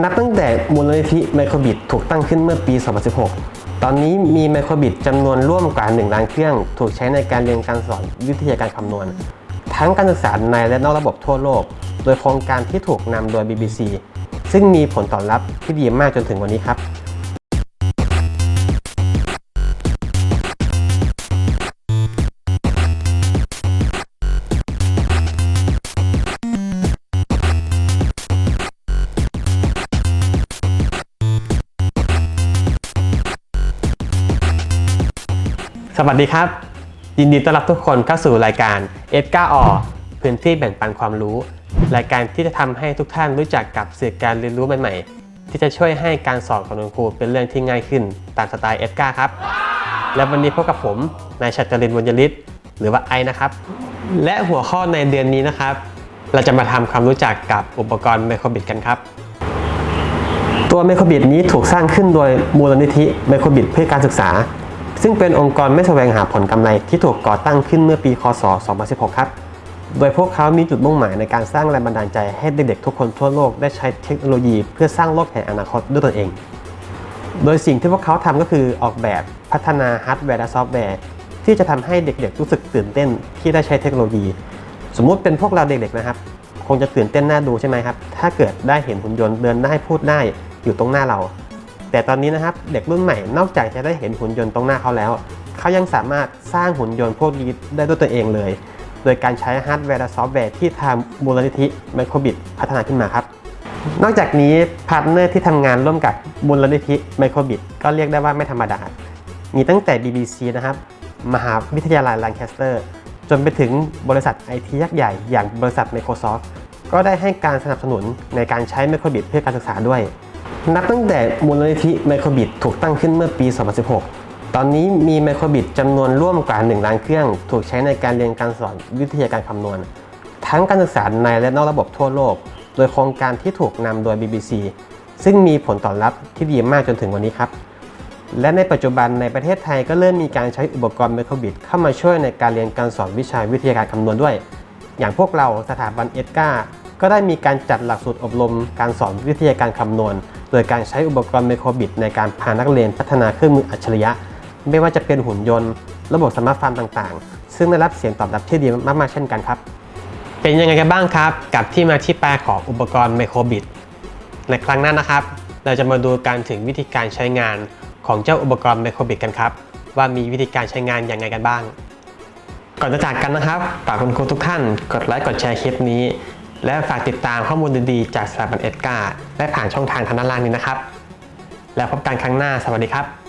นับตั้งแต่มูลนิธิไมโครบิดถูกตั้งขึ้นเมื่อปี 2016 ตอนนี้มีไมโครบิดจำนวนร่วมกว่า 1 ล้านเครื่อง ถูกใช้ในการเรียนการสอนวิทยาการคำนวณ ทั้งการศึกษาในและนอกระบบทั่วโลก โดยโครงการที่ถูกนำโดย BBC ซึ่งมีผลตอบรับที่ดีมากจนถึงวันนี้ครับ สวัสดีครับ ยินดีต้อนรับทุกคนเข้าสู่รายการ f 9 อพื้นที่แบ่งปันความรู้ รายการที่จะทำให้ทุกท่านรู้จักกับสื่อการเรียนรู้ใหม่ๆ ที่จะช่วยให้การสอนของคุณครูเป็นเรื่องที่ง่ายขึ้นตามสไตล์ f 9 ครับ และวันนี้พบกับผมนายชัตรินวรรณยฤทธิ์หรือว่าไอนะครับ และหัวข้อในเดือนนี้นะครับ เราจะมาทำความรู้จักกับอุปกรณ์ไมโครบิดกันครับตัวไมโครบิดนี้ถูกสร้างขึ้นโดยมูลนิธิไมโครบิดเพื่อการศึกษา ซึ่งเป็นองค์กรไม่แสวงหาผลกำไรที่ถูกก่อตั้งขึ้นเมื่อปี คศ 2016 ครับ โดยพวกเขามีจุดมุ่งหมายในการสร้างแรงบันดาลใจให้เด็กๆทุกคนทั่วโลกได้ใช้เทคโนโลยี เพื่อสร้างโลกแห่งอนาคตด้วยตนเอง โดยสิ่งที่พวกเขาทำก็คือออกแบบพัฒนาฮาร์ดแวร์และซอฟต์แวร์ที่จะทำให้เด็กๆรู้สึกตื่นเต้นที่ได้ใช้เทคโนโลยี สมมุติเป็นพวกเราเด็กๆนะครับ คงจะตื่นเต้นน่าดูใช่ไหมครับ ถ้าเกิดได้เห็นหุ่นยนต์เดินได้พูดได้อยู่ตรงหน้าเรา แต่ตอนนี้นะครับเด็กรุ่นใหม่นอกจากจะได้เห็นหุ่นยนต์ตรงหน้าเขาแล้ว เขายังสามารถสร้างหุ่นยนต์พวกนี้ได้ด้วยตัวเองเลย โดยการใช้ฮาร์ดแวร์และซอฟต์แวร์ที่ทางมูลนิธิไมโครบิดพัฒนาขึ้นมาครับ นอกจากนี้พาร์ทเนอร์ที่ทำงานร่วมกับมูลนิธิไมโครบิดก็เรียกได้ว่าไม่ธรรมดา มีตั้งแต่ BBC นะครับมหาวิทยาลัยแลนแคสเตอร์ จนไปถึงบริษัทไอทียักษ์ใหญ่อย่างบริษัท Microsoft ก็ได้ให้การสนับสนุนในการใช้ไมโครบิดเพื่อการศึกษาด้วย นับตั้งแต่มูลนิธิไมโครบิดถูกตั้งขึ้นเมื่อปี 2016 ตอนนี้มีไมโครบิดจำนวนร่วมกว่า 1 ล้านเครื่อง ถูกใช้ในการเรียนการสอนวิทยาการคำนวณ ทั้งการศึกษาในและนอกระบบทั่วโลก โดยโครงการที่ถูกนำโดย BBC ซึ่งมีผลตอบรับที่ดีมากจนถึงวันนี้ครับ และในปัจจุบันในประเทศไทยก็เริ่มมีการใช้อุปกรณ์ไมโครบิดเข้ามาช่วยในการเรียนการสอนวิชาวิทยาการคำนวณด้วย อย่างพวกเราสถาบันเอสกาก็ได้มีการจัดหลักสูตรอบรมการสอนวิทยาการคำนวณ โดยการใช้อุปกรณ์ไมโครบิดในการพานักเรียนพัฒนาเครื่องมืออัจฉริยะ ไม่ว่าจะเป็นหุ่นยนต์ ระบบสมาร์ทฟาร์มต่างๆ ซึ่งได้รับเสียงตอบรับที่ดีมากๆเช่นกันครับ เป็นยังไงกันบ้างครับ กับที่มาที่ไปของอุปกรณ์ไมโครบิดในครั้งหน้านะครับ เราจะมาดูการถึงวิธีการใช้งานของเจ้าอุปกรณ์ไมโครบิดกันครับ ว่ามีวิธีการใช้งานอย่างไรกันบ้าง ก่อนจะจากกันนะครับฝากคุณครูทุกท่าน กดไลค์กดแชร์คลิปนี้ และฝากติดตามข้อมูลดีๆ จากสถาบันเอ็ดการ์และผ่านช่องทางทางด้านล่างนี้นะครับ แล้วพบกันครั้งหน้าสวัสดีครับ